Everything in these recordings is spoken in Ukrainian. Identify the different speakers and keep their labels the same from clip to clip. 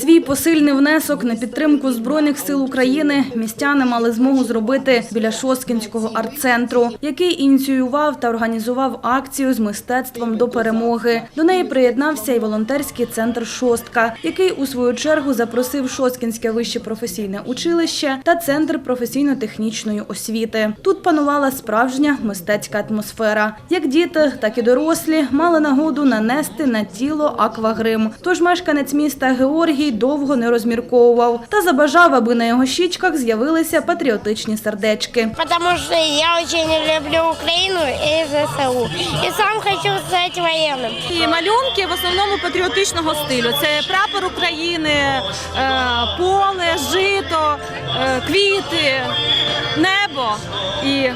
Speaker 1: Свій посильний внесок на підтримку збройних сил України містяни мали змогу зробити біля Шосткінського арт-центру, який ініціював та організував акцію з мистецтвом до перемоги. До неї приєднався і волонтерський центр Шостка, який у свою чергу запросив Шосткінське вище професійне училище та центр професійно-технічної освіти. Тут панувала справжня мистецька атмосфера. Як діти, так і дорослі мали нагоду нанести на тіло аквагрим. Тож мешканець міста Георгій довго не розмірковував та забажав, аби на його щічках з'явилися патріотичні сердечки.
Speaker 2: Потому что я очень люблю Украину и ЗСУ. И сам хочу стать военным.
Speaker 3: І малюнки в основному патріотичного стилю. Це прапор України, е, поле, жито, е, квіти, небо і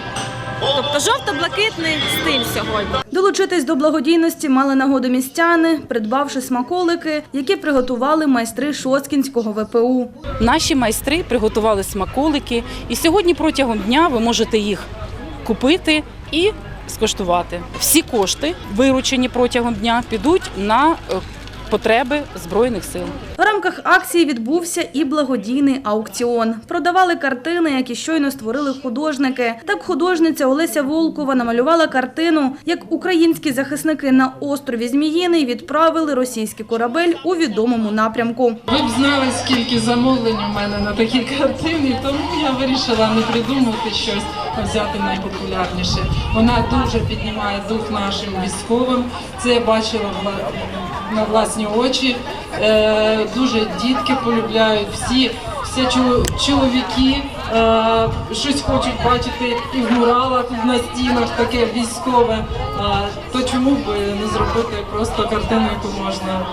Speaker 3: тобто жовто-блакитний стиль сьогодні.
Speaker 1: Долучитись до благодійності мали нагоду містяни, придбавши смаколики, які приготували майстри Шосткінського ВПУ.
Speaker 4: Наші майстри приготували смаколики, і сьогодні протягом дня ви можете їх купити і скуштувати. Всі кошти, виручені протягом дня, підуть на е, потреби збройних сил.
Speaker 1: Рамках акції відбувся і благодійний аукціон. Продавали картини, які щойно створили художники. Так художниця Олеся Волкова намалювала картину, як українські захисники на острові Зміїний відправили російський корабель у відомому напрямку.
Speaker 5: Ви б знали, скільки замовлень у мене на такі картини, тому я вирішила не придумати щось, а взяти найпопулярніше. Вона дуже піднімає дух нашим військовим. Це я бачила на власні очі. Е, дуже дітки полюбляють всі. Всі чоло- чоловіки е, щось хочуть бачити і в муралах, і на стінах таке військове. Е, то чому б не зробити просто картину, яку можна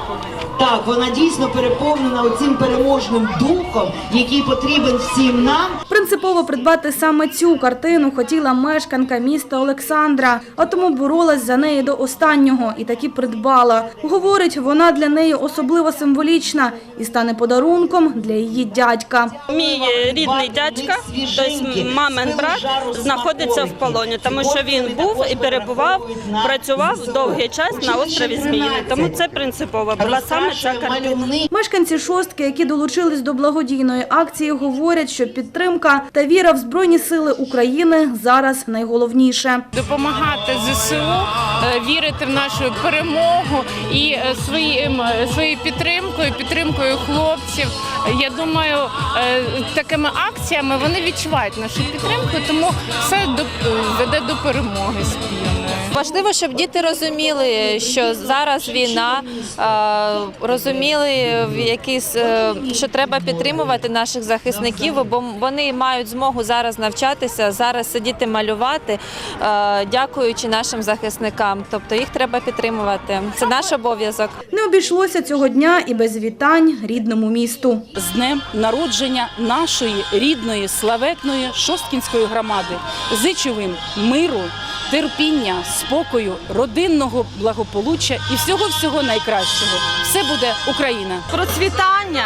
Speaker 6: Так, вона дійсно переповнена оцим переможним духом, який потрібен всім нам.
Speaker 1: Принципово придбати саме цю картину хотіла мешканка міста Олександра, а тому боролась за неї до останнього і таки придбала. Говорить, вона для неї особливо символічна і стане подарунком для її дядька.
Speaker 7: Мій рідний дядька, тобто мамин брат, знаходиться в полоні, тому що він був і перебував, працював довгий час на острові Зміїни. Тому це принципово була саме ця картина.
Speaker 1: Мешканці шостки, які долучились до благодійної акції, говорять, що підтримка та віра в збройні сили України зараз найголовніше.
Speaker 8: допомагати ЗСУ, е, вірити в нашу перемогу і е, своїм е, своєю підтримкою, підтримкою хлопців. Я думаю, е, такими акціями вони відчувають нашу підтримку, тому все е, веде до перемоги спільної.
Speaker 9: Важливо, щоб діти розуміли, що зараз війна, розуміли, в якийсь, е, що треба підтримувати наших захисників, бо вони мають змогу зараз навчатися, зараз сидіти малювати, е, дякуючи нашим захисникам. Тобто їх треба підтримувати. Це наш обов'язок.
Speaker 1: Не обійшлося цього дня і без вітань рідному місту.
Speaker 4: З днем народження нашої рідної славетної шосткінської громади. Зичу їм миру, терпіння, спокою, родинного благополуччя і всього всього найкращого. Все буде Україна.
Speaker 3: Процвітання,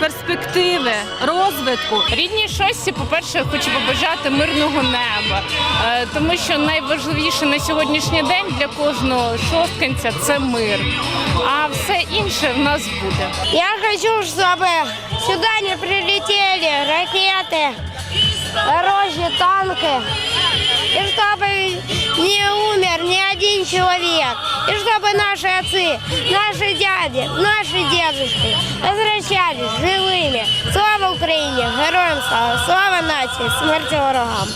Speaker 3: перспективи, розвитку.
Speaker 8: Рідній шості, по-перше, хочу побажати мирного неба, е, тому що найважливіше на сьогоднішній день для кожного шостканця це мир. А все інше в нас буде.
Speaker 2: Я хочу, чтобы сюда не прилетели ракеты, дорожные танки. И чтобы не умер ни один человек. И чтобы наши отцы, наши дяди, наши дедушки возвращались живыми. Слава Украине! Героям слава! Слава нації! Смерті ворогам!